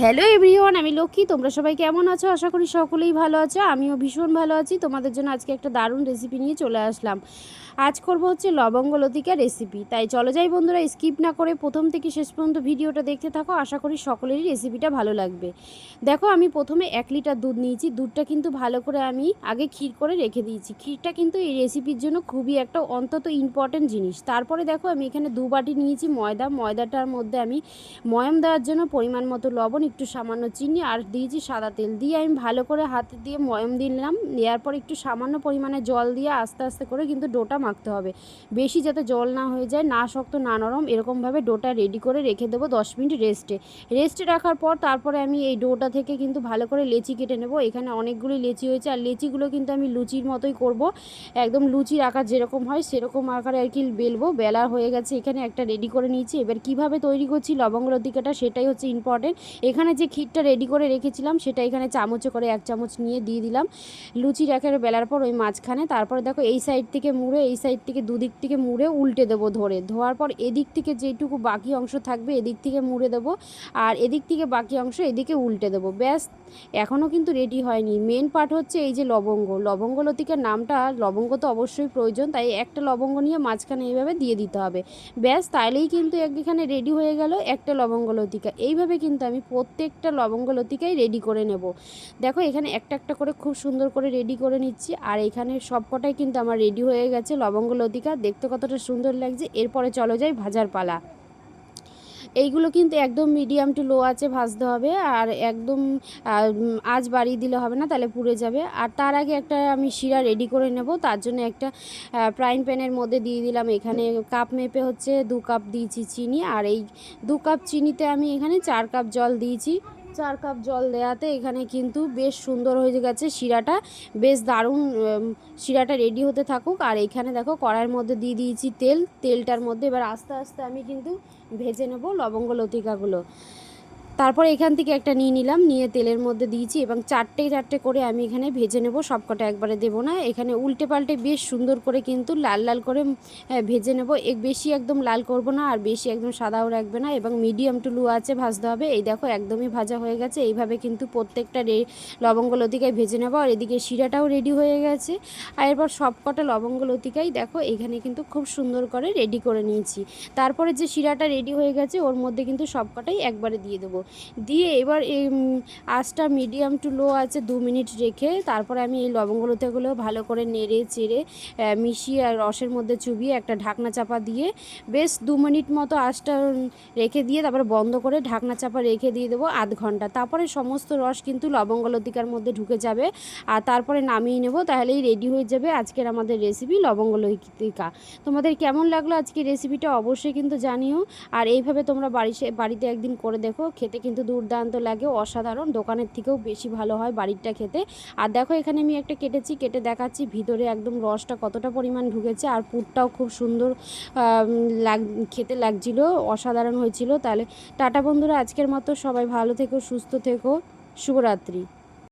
Hello everyone আমি লক্ষ্মী। তোমরা সবাই কেমন আছো? আশা করি সকলেই ভালো আছো। আমিও ভীষণ ভালো আছি। তোমাদের জন্য আজকে একটা দারুণ রেসিপি নিয়ে চলে আসলাম। আজ করব হচ্ছে লবঙ্গ লতিকা রেসিপি তাই চলো যাই বন্ধুরা স্কিপ না করে প্রথম থেকে শেষ পর্যন্ত ভিডিওটা দেখতে থাকো। আশা করি সকলেরই রেসিপিটা ভালো লাগবে। দেখো, আমি প্রথমে এক লিটার দুধ নিয়েছি। দুধটা কিন্তু ভালো করে আমি আগে ক্ষীর করে রেখে দিয়েছি। ক্ষীরটা কিন্তু এই রেসিপির জন্য খুবই একটা অন্তত ইম্পর্টেন্ট জিনিস। তারপরে দেখো, আমি এখানে দু বাটি নিয়েছি ময়দা। ময়দাটার মধ্যে আমি ময়ম দেওয়ার জন্য পরিমাণ মতো লবণ একটু সামান্য চিনি আর দিয়েছি সাদা তেল। দিয়ে আমি ভালো করে হাতে দিয়ে ময়ম দিলাম দেওয়ার পর একটু সামান্য পরিমাণে জল দিয়ে আস্তে আস্তে করে কিন্তু ডোটা মাখতে হবে। বেশি যাতে জল না হয়ে যায়, না শক্ত, না নরম, এরকমভাবে ডোটা রেডি করে রেখে দেবো দশ মিনিট রেস্টে রেস্টে রাখার পর তারপরে আমি এই ডোটা থেকে কিন্তু ভালো করে লেচি কেটে নেব। এখানে অনেকগুলি লেচি হয়েছে। আর লেচিগুলো কিন্তু আমি লুচির মতোই করব। একদম লুচির আকার যেরকম হয় সেরকম আকারে আর কি বেলবো। বেলা হয়ে গেছে, এখানে একটা রেডি করে নিয়েছি। এবার কীভাবে তৈরি করছি লবঙ্গ লতিকাটা সেটাই হচ্ছে ইম্পর্টেন্ট এখানে যে ক্ষীরটা রেডি করে রেখেছিলাম, সেটা এখানে চামচে করে এক চামচ নিয়ে দিয়ে দিলাম। লুচি রেখে বেলার পর ওই মাঝখানে, তারপরে দেখো এই সাইড থেকে মুড়ে, এই সাইড থেকে দুদিক থেকে মুড়ে উল্টে দেবো ধরে। ধোয়ার পর এদিক থেকে যেটুকু বাকি অংশ থাকবে, এদিক থেকে মুড়ে দেবো। আর এদিক থেকে বাকি অংশ এদিকে উল্টে দেবো। ব্যাস এখনও কিন্তু রেডি হয়নি। মেন পার্ট হচ্ছে এই যে লবঙ্গ। লবঙ্গ লতিকার নামটা, লবঙ্গ তো অবশ্যই প্রয়োজন, তাই একটা লবঙ্গ নিয়ে মাঝখানে এইভাবে দিয়ে দিতে হবে। ব্যাস, তাইলেই কিন্তু এখানে রেডি হয়ে গেল একটা লবঙ্গ লতিকা এইভাবে কিন্তু আমি প্রত্যেকটা লবঙ্গ লতিকাই রেডি করে নেব। দেখো, এখানে একটা একটা করে খুব সুন্দর করে রেডি করে নিচ্ছি। আর এখানে সবকটাই কিন্তু আমার রেডি হয়ে গেছে লবঙ্গ লতিকা দেখতে কতটা সুন্দর লাগছে। এরপরে চলো যাই ভাজার পালা। এইগুলো কিন্তু একদম মিডিয়াম টু লো আছে, ভাজতে হবে। আর একদম আজ বাড়িয়ে দিলে হবে না, তাহলে পুড়ে যাবে। আর তার আগে একটা আমি শিরা রেডি করে নেব। তার জন্য একটা ফ্রাইং প্যানের মধ্যে দিয়ে দিলাম। এখানে কাপ মেপে হচ্ছে দু কাপ দিয়েছি চিনি। আর এই দু কাপ চিনিতে আমি এখানে চার কাপ জল দিয়েছি। চার কাপ জল দেওয়াতে এখানে কিন্তু বেশ সুন্দর হয়ে গেছে শিরাটা। বেশ দারুণ শিরাটা রেডি হতে থাকুক। আর এখানে দেখো কড়াইয়ের মধ্যে দিয়ে দিয়েছি তেল। তেলটার মধ্যে এবার আস্তে আস্তে আমি কিন্তু ভেজে নেব লবঙ্গ লতিকাগুলো। তারপর এখান থেকে একটা নিয়ে নিলাম, নিয়ে তেলের মধ্যে দিয়েছি এবং চারটে চারটে করে আমি এখানে ভেজে নেব, সবকটা একবারে দেবো না। এখানে উল্টে পাল্টে বেশ সুন্দর করে কিন্তু লাল লাল করে ভেজে নেব। বেশি একদম লাল করব না আর বেশি একদম সাদাও রাখবে না এবং মিডিয়াম টু লু আছে ভাজতে হবে। এই দেখো একদমই ভাজা হয়ে গেছে। এইভাবে কিন্তু প্রত্যেকটা রে লবঙ্গ লতিকায় ভেজে নেব আর এদিকে শিরাটাও রেডি হয়ে গেছে। আর এরপর সবকটা লবঙ্গ লতিকাই দেখো এখানে কিন্তু খুব সুন্দর করে রেডি করে নিয়েছি। তারপরে যে শিরাটা রেডি হয়ে গেছে, ওর মধ্যে কিন্তু সবকটাই একবারে দিয়ে দেবো। দিয়ে এবার এই আঁচটা মিডিয়াম টু লো আছে দু মিনিট রেখে তারপরে আমি এই লবঙ্গলতাগুলো ভালো করে নেড়ে চেড়ে মিশিয়ে আর রসের মধ্যে চুবিয়ে একটা ঢাকনা চাপা দিয়ে বেশ দু মিনিট মতো আঁচটা রেখে দিয়ে তারপরে বন্ধ করে ঢাকনা চাপা রেখে দিয়ে দেবো আধ ঘণ্টা। তারপরে সমস্ত রস কিন্তু লবঙ্গলতিকার মধ্যে ঢুকে যাবে আর তারপরে নামিয়ে নেব তাহলেই রেডি হয়ে যাবে আজকের আমাদের রেসিপি লবঙ্গলতিকা। তোমাদের কেমন লাগল আজকে রেসিপিটা অবশ্যই কিন্তু জানিও। আর এইভাবে তোমরা বাড়ি বাড়িতে একদিন করে দেখো খেতে কিন্তু দুর্দান্ত লাগে, অসাধারণ। দোকানের থেকেও বেশি ভালো হয় বাড়িরটা খেতে। আর দেখো, এখানে আমি একটা কেটেছি, কেটে দেখাচ্ছি। ভিতরে একদম রসটা কতটা পরিমাণ ঢুকেছে আর পুরটাও খুব সুন্দর লাগ, খেতে লাগছিল, অসাধারণ হয়েছিল। তাহলে টাটা বন্ধুরা, আজকের মতো সবাই ভালো থেকো, সুস্থ থেকো। শুভরাত্রি।